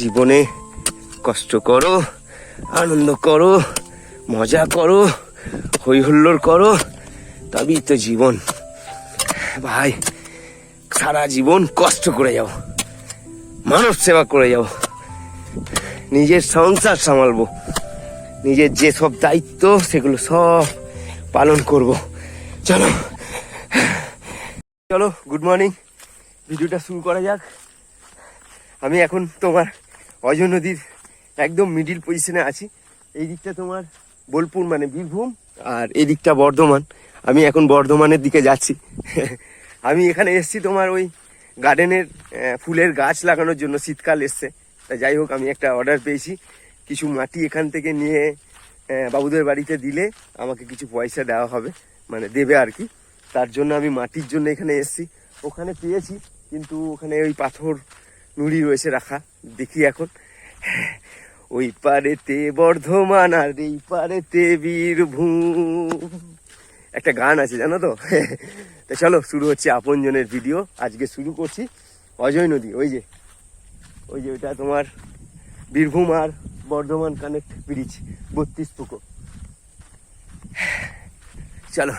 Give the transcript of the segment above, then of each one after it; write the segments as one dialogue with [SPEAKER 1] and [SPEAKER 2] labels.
[SPEAKER 1] জীবনে কষ্ট করো, আনন্দ করো, মজা করো হই হুল্লোড় করো, তবেই তো জীবন। ভাই, সারা জীবন কষ্ট করে যাও, মানব সেবা করে যাও, নিজের সংসার সামালবো, নিজের যে সব দায়িত্ব সেগুলো সব পালন করব। চলো চলো গুড মর্নিং ভিডিওটা শুরু করা যাক। আমি এখন তোমার অজয় নদীর একদম মিডিল পজিশনে আছি। এই দিকটা তোমার বোলপুর মানে বীরভূম আর এই দিকটা বর্ধমান। আমি এখন বর্ধমানের দিকে যাচ্ছি। আমি এখানে এসেছি তোমার ওই গার্ডেনের ফুলের গাছ লাগানোর জন্য, শীতকাল এসছে। তা যাই হোক, আমি একটা অর্ডার পেয়েছি। কিছু মাটি এখান থেকে নিয়ে বাবুদের বাড়িতে দিলে আমাকে কিছু পয়সা দেওয়া হবে মানে দেবে আর কি। তার জন্য আমি মাটির জন্য এখানে এসেছি। ওখানে পেয়েছি, কিন্তু ওখানে ওই পাথর নুড়ি রয়েছে, রাখা। দেখি এখন। ওই পারেতে বর্ধমান আর এই পারেতে বীরভূম। একটা গান আছে, জানো তো? তো চলো, শুরু হচ্ছে আপনজনের ভিডিও। আজকে শুরু করছি অজয় নদী, ওই যে। ওই যে ওইটা তোমার বীরভূম আর বর্ধমান কানেক্ট ব্রিজ, বত্রিশ পুকো চলো।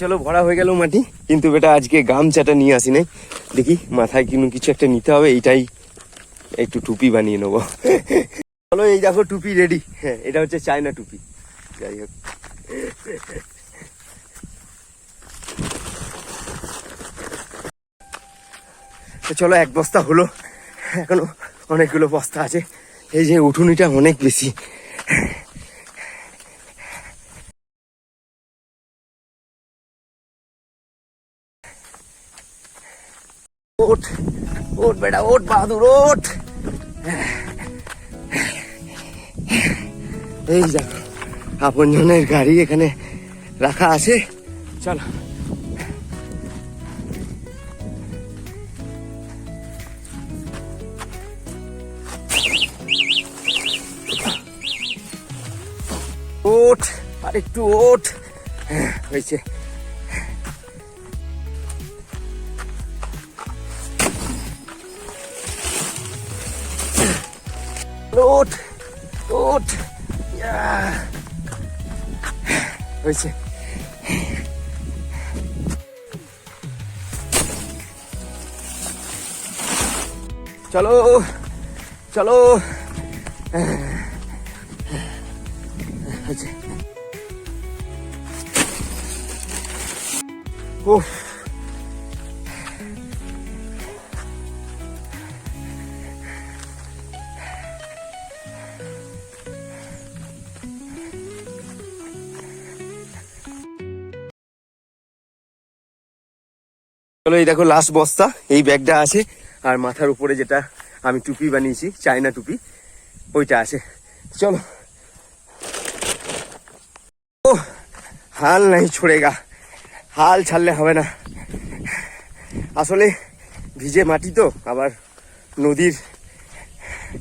[SPEAKER 1] চলো, ভরা হয়ে গেল মাটি। কিন্তু বেটা, আজকে গামছাটা নিয়ে আসি নাই দেখি, মাথায় কিনু কিছু একটা নিতে হবে, এইটাই একটু টুপি বানিয়ে নেব। চলো, এই দেখো, টুপি রেডি হ্যাঁ এটা হচ্ছে চায়না টুপি। যাই হোক। চলো, এক বস্তা হলো। এখনও অনেকগুলো বস্তা আছে। এই যে উঠুনিটা অনেক বেশি। ওঠ ওঠ বেটা ওঠ বাহাদুর ওঠ এই দেখো আপন জনের গাড়ি এখানে রাখা আছে। চলো। ওঠ আর একটু ওঠ হ্যাঁ, হয়েছে। ওঠ ওঠ ইয়া। হয়েছে চলো চলো হয়েছে উফ চলো এই দেখো লাস্ট বস্তা, এই ব্যাগটা আছে, আর মাথার উপরে যেটা আমি টুপি বানিয়েছি, চায়না টুপি, ওইটা আছে। চলো। ও হাল নাই ছড়েগা হাল ছাড়লে হবে না। আসলে ভিজে মাটি তো, আবার নদীর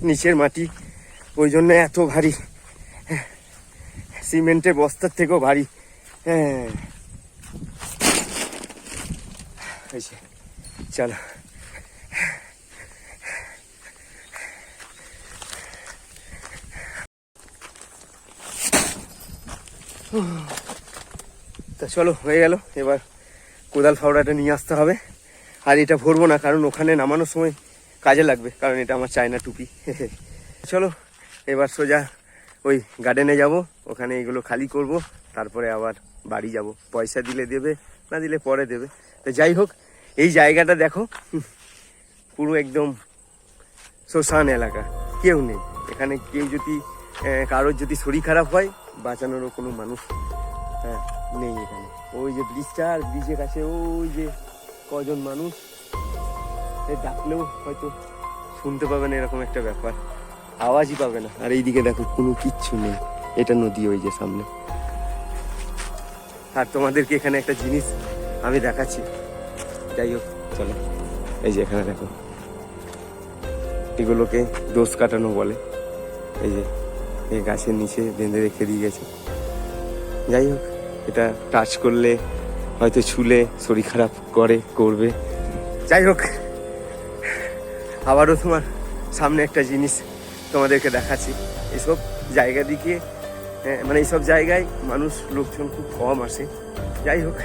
[SPEAKER 1] নিচের মাটি, ওই জন্য এত ভারী। সিমেন্টের বস্তার থেকেও ভারী। হ্যাঁ। হয়েছে। চলো। তা চলো, হয়ে গেল। এবার কোদাল ফাওড়াটা নিয়ে আসতে হবে। আর এটা ভরবো না, কারণ ওখানে নামানোর সময় কাজে লাগবে, কারণ এটা আমার চায়না টুপি। চলো, এবার সোজা ওই গার্ডেনে যাব। ওখানে এগুলো খালি করব। তারপরে আবার বাড়ি যাব। পয়সা দিলে দেবে, না দিলে পরে দেবে। তো যাই হোক এই জায়গাটা দেখো। পুরো একদম শ্মশান এলাকা। কেউ নেই। এখানে কেউ যদি কারোর যদি শরীর খারাপ হয়, বাঁচানোরও কোনো মানুষ হ্যাঁ নেই এখানে। ওই যে ব্রিজটা আর ব্রিজের কাছে ওই যে কজন মানুষ ডাকলেও হয়তো শুনতে পাবে না এরকম একটা ব্যাপার। আওয়াজই পাবে না। আর এইদিকে দেখো, কোনো কিচ্ছু নেই। এটা নদী ওই যে সামনে। আর তোমাদেরকে এখানে একটা জিনিস আমি দেখাচ্ছি। যাই হোক চলো। এই যে এখানে দেখো। এগুলোকে দোষ কাটানো বলে। এই যে এই গাছের নিচে বেঁধে রেখে দিয়ে গেছে। যাই হোক এটা টাচ করলে হয়তো ছুলে শরীর খারাপ করে করবে। যাই হোক আবারও তোমার সামনে একটা জিনিস তোমাদেরকে দেখাচ্ছি। এসব জায়গা দিকে হ্যাঁ, মানে এইসব জায়গায় মানুষ লোকজন খুব কম আসে। যাই হোক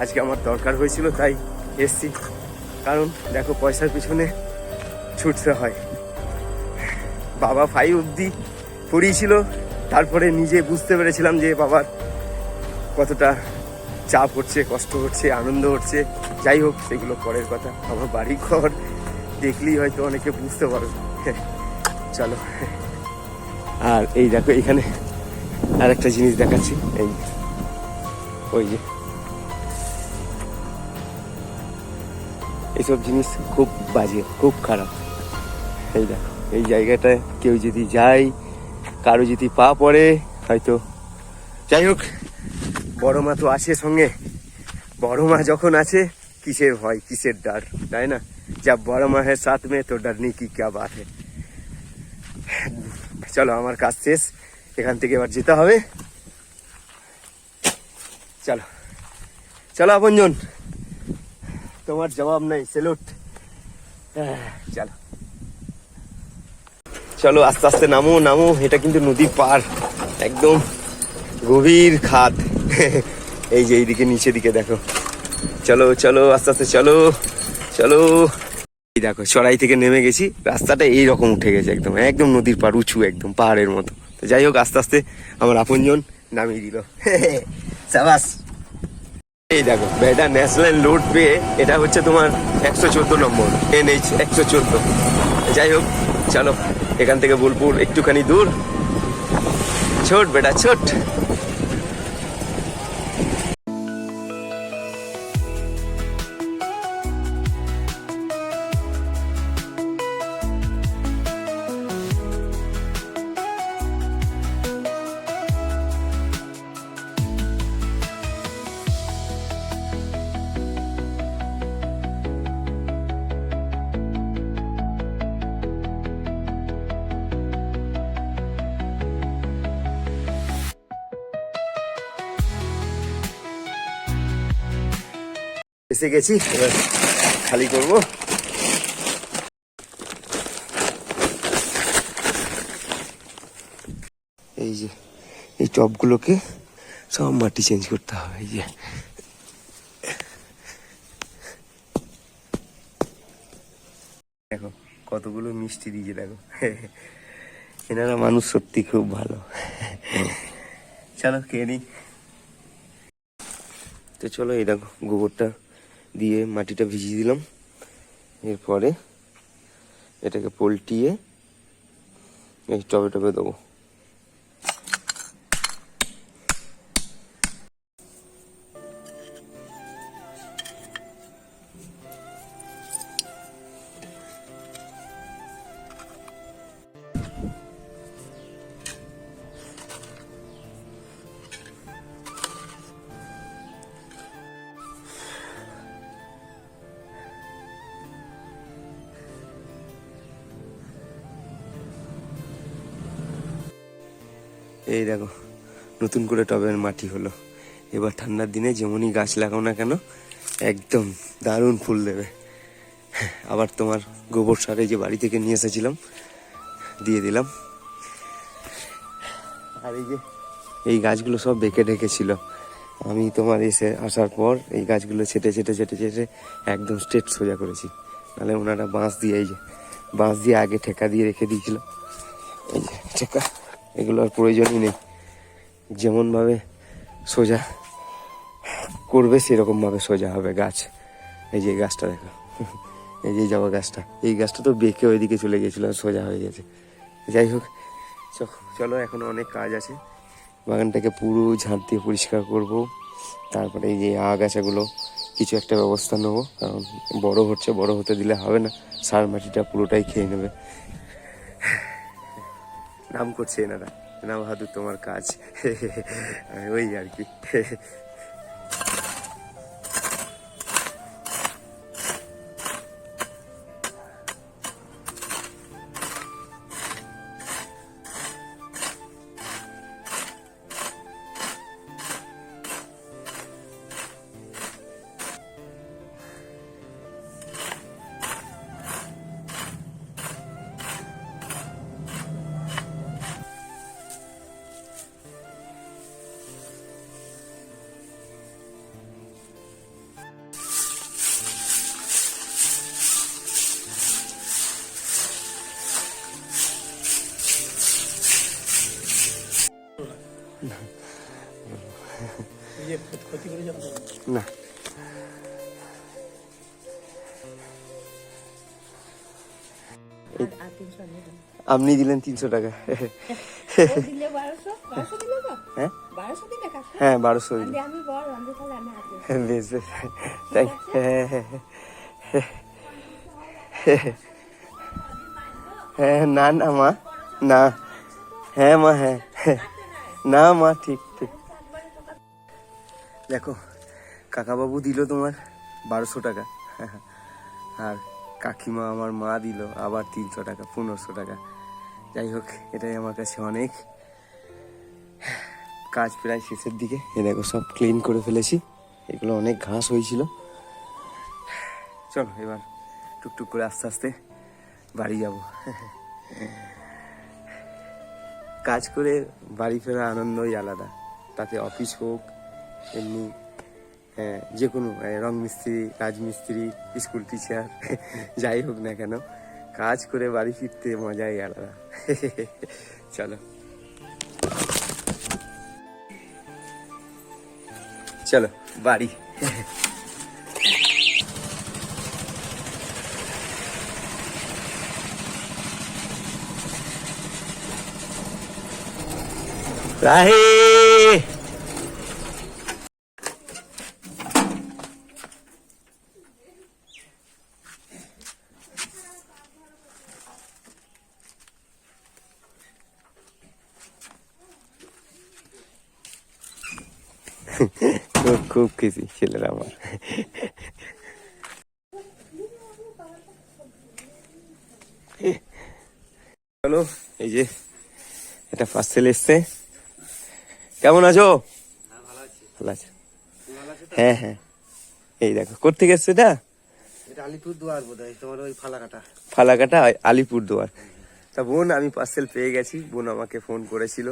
[SPEAKER 1] আজকে আমার দরকার হয়েছিল, তাই এসছি। কারণ দেখো পয়সার পিছনে ছুটতে হয়। বাবা ফাইভ অবধি পড়িয়েছিল, তারপরে নিজে বুঝতে পেরেছিলাম যে বাবার কতটা চাপ হচ্ছে, কষ্ট হচ্ছে, আনন্দ হচ্ছে। যাই হোক, সেগুলো পরের কথা। আমার বাড়ি ঘর দেখলেই হয়তো অনেকে বুঝতে পারবে। চলো। আর এই দেখো, এখানে আর একটা জিনিস দেখাচ্ছি। এই, ওই যে। এইসব জিনিস খুব বাজে, খুব খারাপ। এই দেখো, এই জায়গাটায় কেউ যদি যায়, কারও যদি পা পড়ে, হয়তো। যাই হোক, বড় মা তো আছে সঙ্গে। বড় মা যখন আছে, কিসের ভয়, কিসের ডার, তাই না? যা বড় মা হ্যাঁ সাথ মে তো ডারনি কি ক্যা है চলো, আমার কাজ শেষ। এখান থেকে এবার যেতে হবে। চলো। চলো, আপনজন। তোমার জবাব নেই সেলুট চলো। চলো, আস্তে আস্তে নামো নামো, এটা কিন্তু নদীর পার, একদম গভীর খাদ এই যে এইদিকে নিচে দিকে দেখো। চলো চলো, আস্তে আস্তে চলো চলো। এই দেখো, চড়াই থেকে নেমে গেছি, রাস্তাটা এই রকম উঠে গেছে একদম একদম নদীর পার, উঁচু একদম, পাহাড়ের মতো। তো যাই হোক, আস্তে আস্তে আমার আপনজন নামিয়ে দিল। সাবাস। এই দেখো, বেটা ন্যাশনাল লুট পেয়ে এটা হচ্ছে তোমার একশো চোদ্দ নম্বর এন এইচ একশো চোদ্দ। যাই হোক, চলো, এখান থেকে বোলপুর একটুখানি দূর। ছোট বেটা, ছোট। এসে গেছি, এবার খালি করব। এই যে, এই টবগুলোকে সব মাটি চেঞ্জ করতে হবে, এই যে। দেখো, কতগুলো মিষ্টি দিয়েছে, দেখো। এনারা মানুষ সত্যি খুব ভালো। চলো খেয়ে নিই তো চলো, এই দেখো, গোবরটা দিয়ে মাটিটা ভিজিয়ে দিলাম। এরপরে এটাকে পল্টিয়ে এই টবে টবে দেবো। এই দেখো, নতুন করে টবের মাটি হলো। এবার ঠান্ডার দিনে যেমনই গাছ লাগাও না কেন, একদম দারুণ ফুল দেবে। আবার তোমার গোবর সারে যে বাড়ি থেকে নিয়ে এসেছিলাম, দিয়ে দিলাম। আর এই যে, এই গাছগুলো সব বেঁকে ঢেকেছিল আমি তোমার এসে আসার পর এই গাছগুলো ছেটে ছেটে ছেটে ছেটে একদম স্ট্রেট সোজা করেছি। নাহলে ওনারা বাঁশ দিয়ে, এই যে, বাঁশ দিয়ে আগে ঠেকা দিয়ে রেখে দিয়েছিল। এই যে, ঠেকা। এগুলো আর প্রয়োজনই নেই। যেমনভাবে সোজা করবে, সেরকমভাবে সোজা হবে গাছ। এই যে গাছটা দেখো। এই যে জবা গাছটা। এই গাছটা তো বেঁকে ওইদিকে চলে গিয়েছিল আর সোজা হয়ে গেছে। যাই হোক চলো এখনও অনেক কাজ আছে। বাগানটাকে পুরো ঝাঁট দিয়ে পরিষ্কার করব। তারপরে এই যে আগাছাগুলো, কিছু একটা ব্যবস্থা নেব। কারণ বড় হচ্ছে, বড় হতে দিলে হবে না। সার মাটিটা পুরোটাই খেয়ে নেবে। নাম করছে এনারা। না বাহাদুর তোমার কাজ। ওই আর কি। না। আপনি দিলেন তিনশো টাকা। হ্যাঁ?
[SPEAKER 2] বারোশো
[SPEAKER 1] হ্যাঁ হ্যাঁ, বেশ বেশ। তাই হ্যাঁ। হ্যাঁ না না মা। না। হ্যাঁ মা হ্যাঁ। হ্যাঁ। না মা ঠিক ঠিক। দেখো, কাকাবাবু দিল তোমার বারোশো টাকা। আর কাকিমা আমার মা দিল আবার তিনশো টাকা, পনেরোশো টাকা। যাই হোক, এটাই আমার কাছে অনেক। কাজ প্রায় শেষের দিকে। এ দেখো, সব ক্লিন করে ফেলেছি। এগুলো অনেক ঘাস হয়েছিল। চলো, এবার টুকটুক করে আস্তে আস্তে বাড়ি যাব। কাজ করে বাড়ি ফেরার আনন্দই আলাদা। তাতে অফিস হোক এমনি যে কোনো রং মিস্ত্রি রাজমিস্ত্রি, স্কুল টিচার, যাই হোক না কেন, কাজ করে বাড়ি ফিরতে মজাই আলাদা। চলো। চলো, বাড়ি। রাহে! খুব খুব খুশি ছেলেরা আমার। চলো এই যে এটা পার্সেল এসছে। কেমন আছো? ভালো আছে। হ্যাঁ হ্যাঁ। এই দেখো কোথেকে এসছে এটা?
[SPEAKER 3] এটা আলিপুর দুয়ার বোধ হয় তোমার ওই ফালাকাটা।
[SPEAKER 1] ফালাকাটা আলিপুর দুয়ার তা বোন আমি পার্সেল পেয়ে গেছি। বোন আমাকে ফোন করেছিল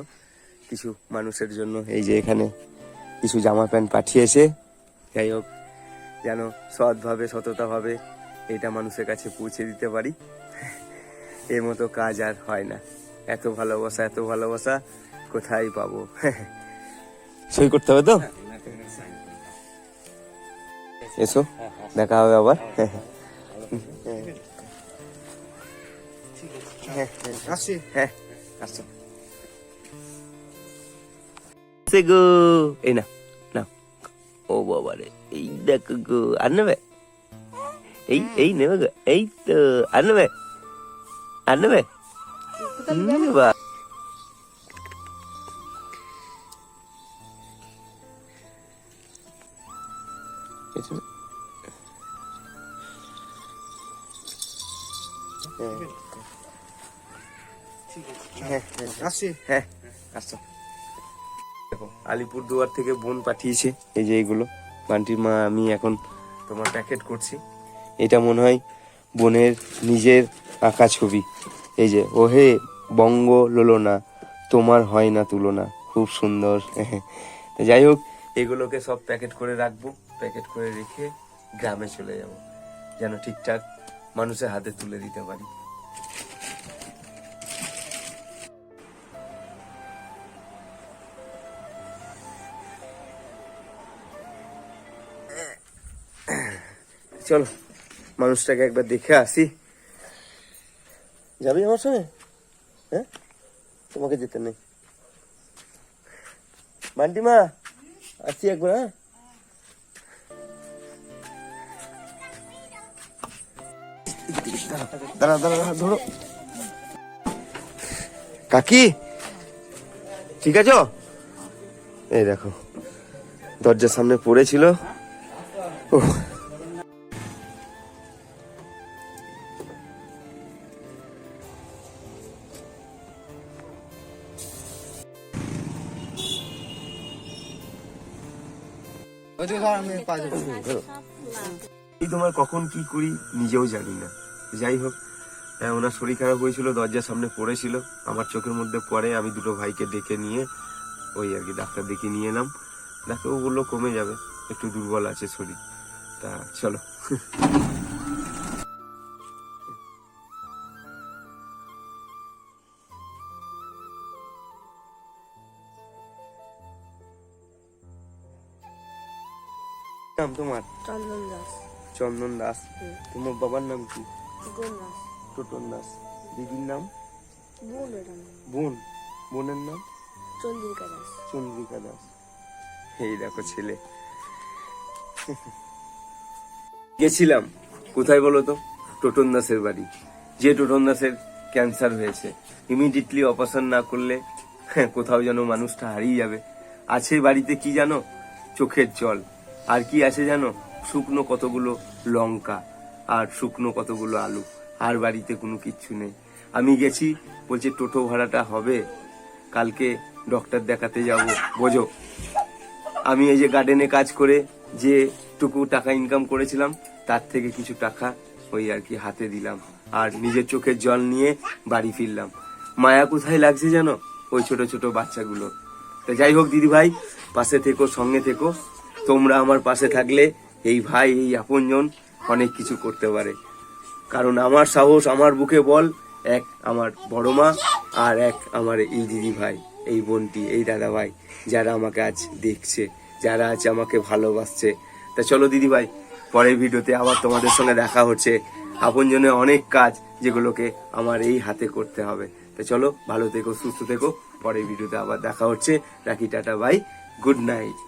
[SPEAKER 1] কিছু মানুষের জন্য এই যে এখানে। কিছু জামা প্যান্ট পাঠিয়েছে। যাই হোক যেন সৎভাবে সততাভাবে এটা মানুষের কাছে পৌঁছে দিতে পারি। এর মতো কাজ আর হয় না। এত ভালোবাসা এত ভালোবাসা কোথায় পাবো? সই করতে হবে তো? এসো দেখা হবে আবার।
[SPEAKER 3] হ্যাঁ
[SPEAKER 1] হ্যাঁ আসো। সে গো এই না না ও বাবা রে এই দেখো গো আর নেবে এই এই নেবে গো এই তো আর নেবে আর নেবে হুম, বাহ। এটা- হ্যাঁ হ্যাঁ
[SPEAKER 3] আসছি
[SPEAKER 1] হ্যাঁ আসো দেখো আলিপুর দুয়ার থেকে বোন পাঠিয়েছে। এই যে এইগুলো বান্টির মা আমি এখন তোমার প্যাকেট করছি। এটা মনে হয় বোনের নিজের আঁকা ছবি। এই যে ওহে বঙ্গ লোলনা তোমার হয় না তুলনা। খুব সুন্দর। যাই হোক এগুলোকে সব প্যাকেট করে রাখব। প্যাকেট করে রেখে গ্রামে চলে যাব। যেন ঠিকঠাক মানুষের হাতে তুলে দিতে পারি। চলো, মানুষটাকে একবার দেখে আসি। যাবি আমার সঙ্গে? হ্যাঁ? তোমাকে যেতে নেই। বান্টি মা আসছি একবার হ্যাঁ? দাঁড়া দাঁড়া ধরো। কাকি, ঠিক আছে? এই দেখো, দরজার সামনে পড়েছিল। ও এই তোমার কখন কি করি নিজেও জানি না। যাই হোক হ্যাঁ, ওনার শরীর খারাপ হয়েছিল দরজার সামনে পড়েছিল। আমার চোখের মধ্যে পড়ে আমি দুটো ভাইকে ডেকে নিয়ে ওই আর কি ডাক্তার ডেকে নিয়ে এলাম। ডাক্তারবাবু বলল কমে যাবে একটু দুর্বল আছে শরীর। তা চলো। নাম তোমার?
[SPEAKER 2] চন্দন দাস।
[SPEAKER 1] চন্দন দাস। তোমার বাবার নাম কি? টোটন দাস। দিদির নাম?
[SPEAKER 2] বোন
[SPEAKER 1] বোন। বোনের নাম?
[SPEAKER 2] চন্দ্রিকা দাস।
[SPEAKER 1] চন্দ্রিকা দাস। এই দেখো ছেলে। গেছিলাম। কোথায় বলো তো? টোটন দাসের বাড়ি। যে টোটন দাসের ক্যান্সার হয়েছে। ইমিডিয়েটলি অপারেশন না করলে হ্যাঁ, কোথাও যেন মানুষটা হারিয়ে যাবে। আছে বাড়িতে কি জানো? চোখের জল। আর কি আছে জানো? শুকনো কতগুলো লঙ্কা আর শুকনো কতগুলো আলু। আর বাড়িতে কোনো কিচ্ছু নেই। আমি গেছি, বলছে, টোটো ভাড়াটা হবে। কালকে ডক্টর দেখাতে যাব। বোঝো? আমি এই যে গার্ডেনে কাজ করে যে টুকু টাকা ইনকাম করেছিলাম, তার থেকে কিছু টাকা ওই আর কি হাতে দিলাম। আর নিজের চোখের জল নিয়ে বাড়ি ফিরলাম। মায়া কোথায় লাগছে জানো? ওই ছোট ছোট বাচ্চাগুলো। তো যাই হোক দিদি ভাই পাশে থেকো, সঙ্গে থেকো। তোমরা আমার পাশে থাকলে এই ভাই, এই আপনজন অনেক কিছু করতে পারে। কারণ আমার সাহস আমার বুকে বল, এক আমার বড় মা আর এক আমার এই দিদি ভাই, এই বোনটি, এই দাদা ভাই, যারা আমাকে আজ দেখছে, যারা আজ আমাকে ভালোবাসছে। তা চলো দিদি ভাই, পরের ভিডিওতে আবার তোমাদের সঙ্গে দেখা হচ্ছে। আপনজনের অনেক কাজ যেগুলোকে আমার এই হাতে করতে হবে। তা চলো, ভালো থেকো, সুস্থ থেকো। পরের ভিডিওতে আবার দেখা হচ্ছে। রাখি, টাটা ভাই গুড নাইট।